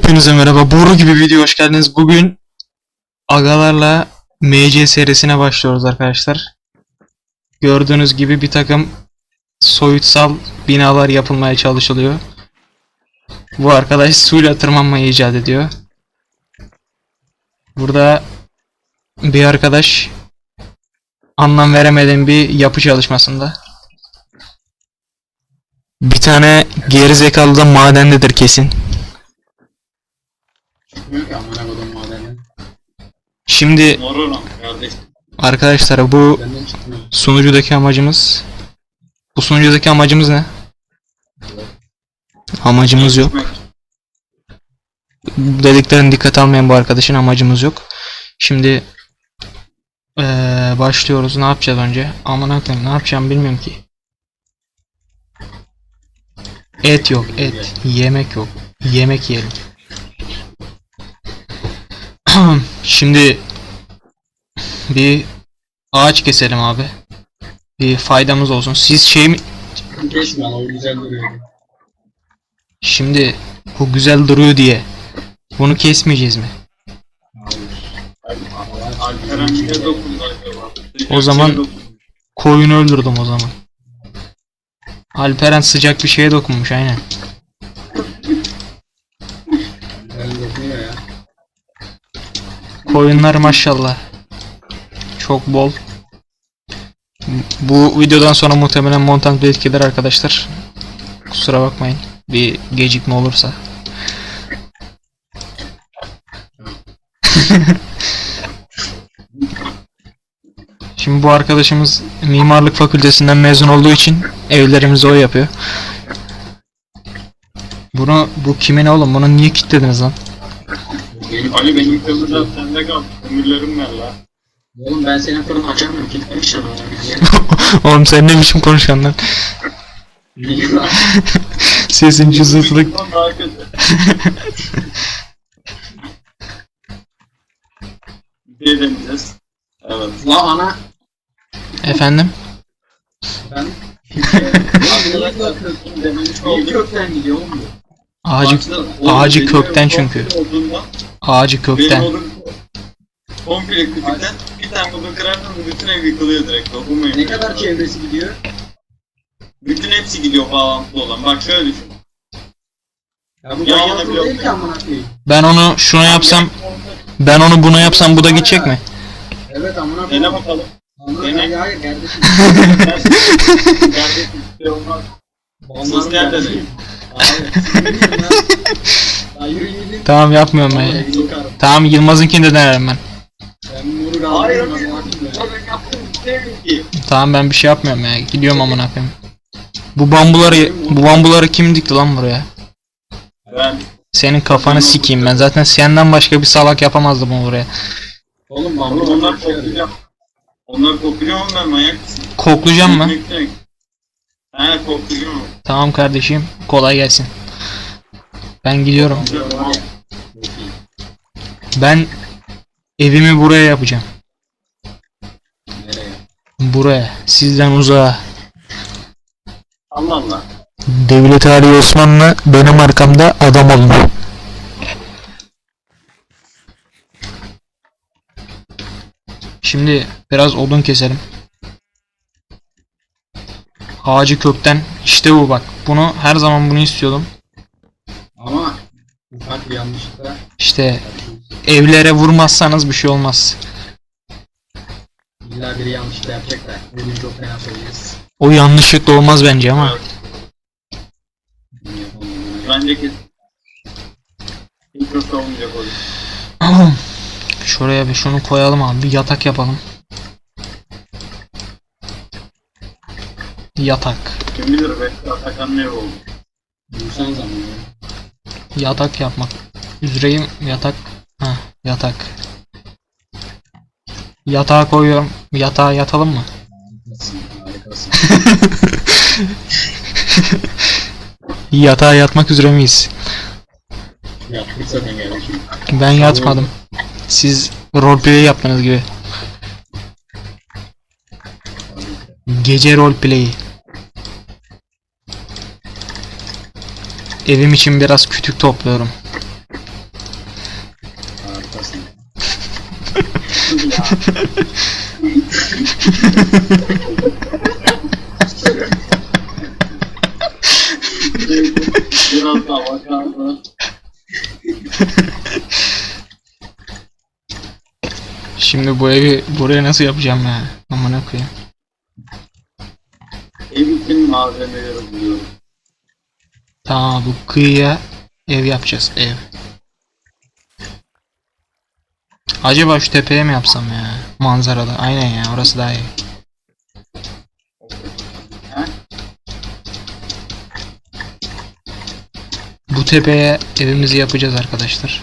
Hepinize merhaba. Boru gibi video hoş geldiniz. Bugün agalarla MC serisine başlıyoruz arkadaşlar. Gördüğünüz gibi bir takım soyutsal binalar yapılmaya çalışılıyor. Bu arkadaş suyla tırmanmayı icat ediyor. Burada bir arkadaş anlam veremediğim bir yapı çalışmasında. Bir tane geri zekalı da madendedir kesin. Çıkmıyor ki amına kodum madeni. Şimdi Moru lan kardeş. arkadaşlar bu Benden çıkmıyor. sunucudaki amacımız bu sunucudaki amacımız ne? Amacımız yok. Çıkmak. Bu Dediklerin dikkat almayan bu arkadaşın amacımız yok. Şimdi eee, başlıyoruz. Ne yapacağız önce? Aman koyayım ne yapacağım bilmiyorum ki. Et yok, et. Yemek yok. Yemek yiyelim. Şimdi bir ağaç keselim abi. Bir faydamız olsun. Siz şey mi Geçme o güzel duruyor. şimdi bu güzel duruyor diye bunu kesmeyeceğiz mi? O zaman- Koyunu öldürdüm o zaman. Alperen sıcak bir şeye dokunmuş aynen. Koyunlar maşallah. Çok bol. Bu videodan sonra muhtemelen montaj etkiler arkadaşlar. Kusura bakmayın. Bir gecikme olursa. Şimdi bu arkadaşımız mimarlık fakültesinden mezun olduğu için evlerimizi o yapıyor. Bunu bu kimin oğlum? Bunu niye kilitlediniz lan? Benim Ali benim kömürler sende kaldı. Kömürlerim ver la. Oğlum ben senin fırını açamıyorum. Kilitlemişim onu. Oğlum sen ne biçim konuşuyorsun lan? Sesin cızırtılık. Bir şey. Evet. La ana. Efendim? Ben. Niye kökten gidiyor oğlum? Ağacı, Baksana, ağacı kökten çünkü. Ağacı kökten. komple kütükten bir tane odun kırarsan bütün ev yıkılıyor direkt. Dokunmayın. Ne kadar çevresi gidiyor? Bütün hepsi gidiyor bağlantılı olan. Bak şöyle düşün. Ya bu Yan yana bağlantılı değil ki amına koyayım. Ben onu şuna yapsam, ben onu buna yapsam bu da gidecek mi? Evet amına Dene koyayım. bakalım. Amına Dene. hayır kardeşim. Kardeşim şey. Onların Sus nerede Ya yürüyün gidin. Tamam yapmıyorum ben. Tamam Yılmaz'ınkini de denerim ben. Bunu Hayır. yaptım ki. Tamam ben bir şey yapmıyorum ya. Gidiyorum amına koyayım. Bu bambuları, bu bambuları kim dikti lan buraya? Ben Senin kafanı sikeyim ben. Zaten senden başka bir salak yapamazdı bunu buraya. Oğlum bambu onlar onlar koklayacağım. Onlar koklayacağım ben manyak mısın? Koklayacağım mı? Ekmek- He koklayacağım. Tamam kardeşim. Kolay gelsin. Ben gidiyorum. Ben evimi buraya yapacağım. Nereye? Buraya. Sizden uzağa. Allah Allah. Devlet Ali Osmanlı benim arkamda adam olun. Şimdi biraz odun keselim. Ağacı kökten işte bu bak. Bunu her zaman bunu istiyordum. Ama ufak bir yanlışlıkla İşte evlere vurmazsanız bir şey olmaz. illa biri yanlışlıkla yapacak da bugün çok fena söyleyeceğiz. O yanlışlıkla olmaz bence ama. Bence yok olmayacak o. Şuraya bir şunu koyalım abi. Bir yatak yapalım. Yatak. Kim bilir be. Atakan ne oldu? Bulsan zaman ya. Yatak yapmak üzereyim. Yatak. Ha, yatak. Yatağa koyuyorum. Yatağa yatalım mı? Harikasın. Yatağa yatmak üzere miyiz? Zaten. Ben yatmadım. Siz roleplay yaptığınız gibi. Gece roleplay'i. Evim için biraz kütük topluyorum. Şimdi bu evi buraya nasıl yapacağım ya? Amına koyayım. Ev için malzemeleri buluyorum. Tamam bu kıyıya ev yapacağız ev. Acaba şu tepeye mi yapsam ya? Manzaralı. Aynen ya orası daha iyi. Bu tepeye evimizi yapacağız arkadaşlar.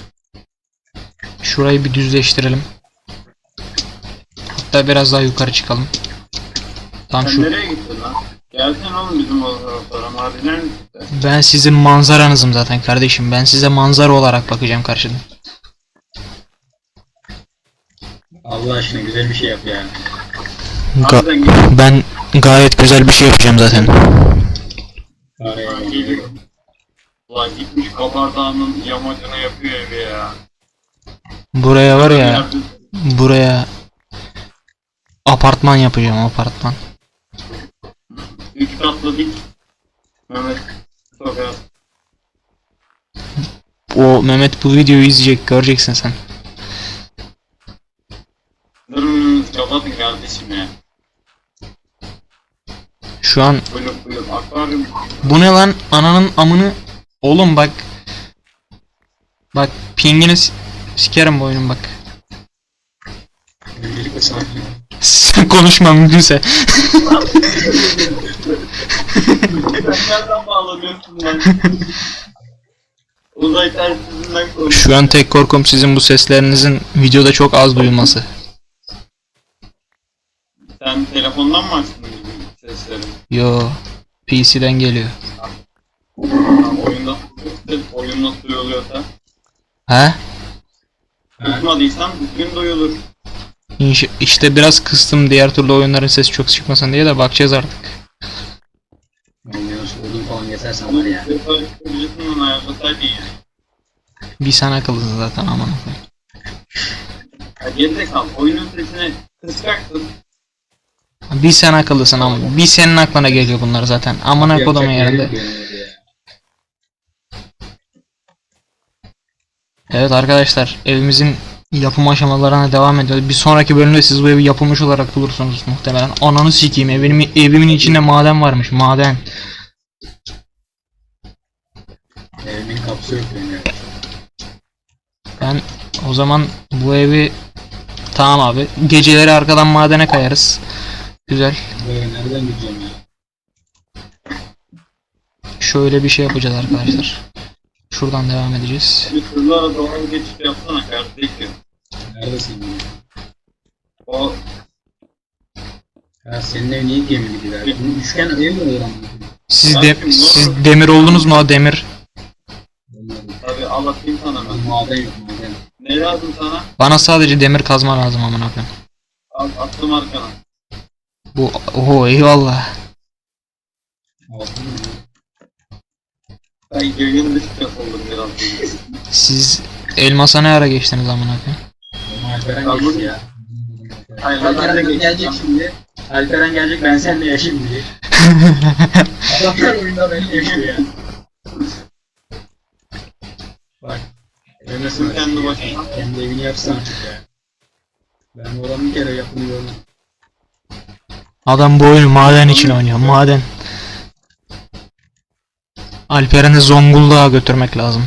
Şurayı bir düzleştirelim. Hatta biraz daha yukarı çıkalım. Tam Sen şu. nereye gittin lan? Gelsene oğlum bizim o. Maviler gitti? Ben sizin manzaranızım zaten kardeşim. Ben size manzara olarak bakacağım karşıdan. Allah aşkına güzel bir şey yap ya. Harbiden git. ben gayet güzel bir şey yapacağım zaten. Araya Ulan geliyor. Ulan gitmiş kabardağının yamacını yapıyor evi ya. Buraya var ya, buraya apartman yapacağım apartman. Üç katlı dik. Mehmet Sokağı. O Mehmet bu videoyu izleyecek göreceksin sen. Durumunuzu kapatın kardeşim ya. Şu an Blok blok akvaryum. bu ne lan ananın amını oğlum bak. Bak pingini s- sikerim bu oyunun bak. Öncelikle sakin konuşma mümkünse. Sen nereden bağlanıyorsun lan? Uzay telsizinden konuş. Şu an tek korkum sizin bu seslerinizin videoda çok az duyulması. Sen telefondan mı açtın sesleri? Yo PC'den geliyor. Tamam, oyunda oyun nasıl duyuluyorsa. He? Tutmadıysan düzgün duyulur. İşte biraz kıstım diğer türlü oyunların sesi çok çıkmasın diye de bakacağız artık. Odun falan var ya. Bir sen akıllısın zaten aman geride kal. Oyunun kısacaksın. Bir sen akıllısın ama bir senin aklına geliyor bunlar zaten. Kodumun bir şey ya. Evet arkadaşlar evimizin yapım aşamalarına devam ediyoruz. Bir sonraki bölümde siz bu evi yapılmış olarak bulursunuz muhtemelen. Ananı sikeyim evimin, evimin içinde maden varmış maden. Evimin kapısı yok benim ya. Ben o zaman bu evi tamam abi geceleri arkadan madene kayarız. Güzel. Böyle nereden gideceğim ya? Şöyle bir şey yapacağız arkadaşlar. Şuradan devam edeceğiz. Bir hızlara doğru geçiş yapsana kardeşim. Neredesin? O Ya senin ev niye gemi gibi ya? Bunun üçgen ev mi olur? Siz de siz demir oldunuz mu o demir? Olmadı. tabi anlatayım sana ben. Maden yok maden. Ne lazım sana? Bana sadece demir kazma lazım amına koyayım. Al, attım arkana. Bu oho eyvallah. Altın? Ben yayın dışı oldum biraz. Siz elmasa ne ara geçtiniz amına koyayım? Geçti ya. Hayır, de Alperen geçtim. gelecek şimdi. Alperen gelecek ben seninle yaşayayım diye. Adamlar oyunda beni yaşıyor ya. Bak. Nasıl Kendi başına. Kendi evini yapsana artık ya. Ben oranın bir kere yapımı gördüm. Adam bu oyunu maden için oynuyor. Maden. Alperen'i Zonguldak'a götürmek lazım.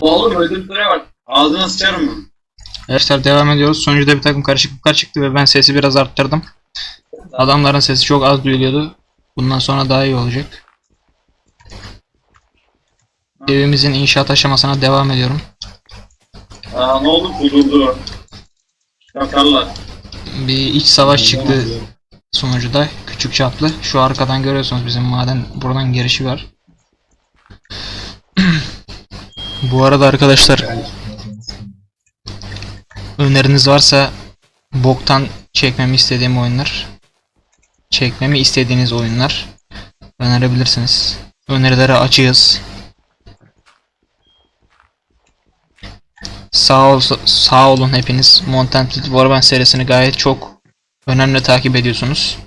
Oğlum ödül süre bak. Ağzına sıçarım ben. Arkadaşlar devam ediyoruz. Sonucuda bir takım karışıklıklar çıktı ve ben sesi biraz arttırdım. Adamların sesi çok az duyuluyordu. Bundan sonra daha iyi olacak. Evimizin inşaat aşamasına devam ediyorum. Aa ne oldu? Bozuldu. Yakarlar. Bir iç savaş çıktı sonucuda. Küçük çaplı. Şu arkadan görüyorsunuz bizim maden buradan girişi var. Bu arada arkadaşlar öneriniz varsa boktan çekmemi istediğim oyunlar çekmemi istediğiniz oyunlar önerebilirsiniz. Önerilere açığız. Sağ, ol, sağ olun hepiniz. Montented Warband serisini gayet çok önemli takip ediyorsunuz.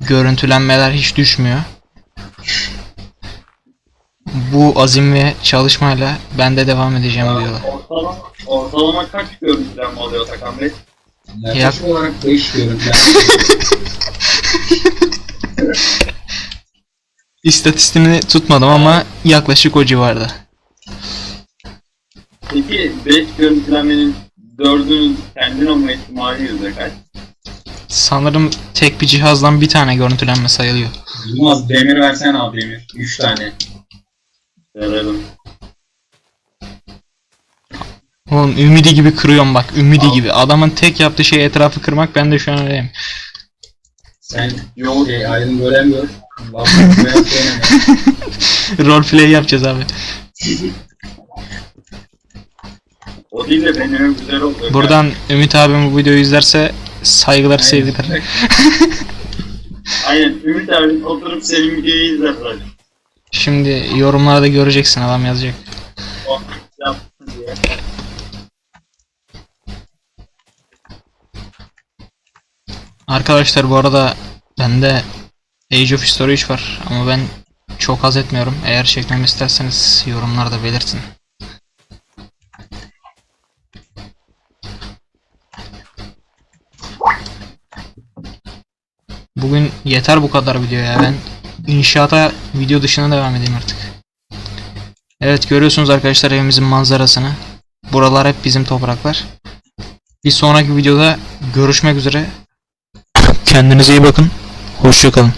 Görüntülenmeler hiç düşmüyor. Bu azim ve çalışmayla ben de devam edeceğim bu yola. Ortalama, ortalama kaç görüntülenme oluyor Takan Bey? Yaklaşık olarak 5 görüntüler. İstatistiğini tutmadım ama yaklaşık o civarda. Peki 5 görüntülenmenin 4'ünün kendin olma ihtimali yüzde kaç? Sanırım tek bir cihazdan bir tane görüntülenme sayılıyor. Yılmaz demir versen abi demir. 3 tane. Verelim. Oğlum ümidi gibi kırıyorum bak ümidi gibi. Adamın tek yaptığı şey etrafı kırmak ben de şu an öyleyim. Sen Yok. şey ayrım göremiyor. Lafı beyaz söyleme. Roleplay yapacağız abi. O değil de benim güzel oluyor. Buradan Ümit abim bu videoyu izlerse saygılar sevgiler. Aynen. Ümit abi oturup senin videoyu izler zaten. Şimdi yorumlarda göreceksin adam yazacak. O yaptı diye. Arkadaşlar bu arada bende Age of History 3 var ama ben çok haz etmiyorum. Eğer çekmemi isterseniz yorumlarda belirtin. Bugün yeter bu kadar video ya. Ben inşaata video dışına devam edeyim artık. Evet görüyorsunuz arkadaşlar evimizin manzarasını. Buralar hep bizim topraklar. Bir sonraki videoda görüşmek üzere. Kendinize iyi bakın. Hoşçakalın.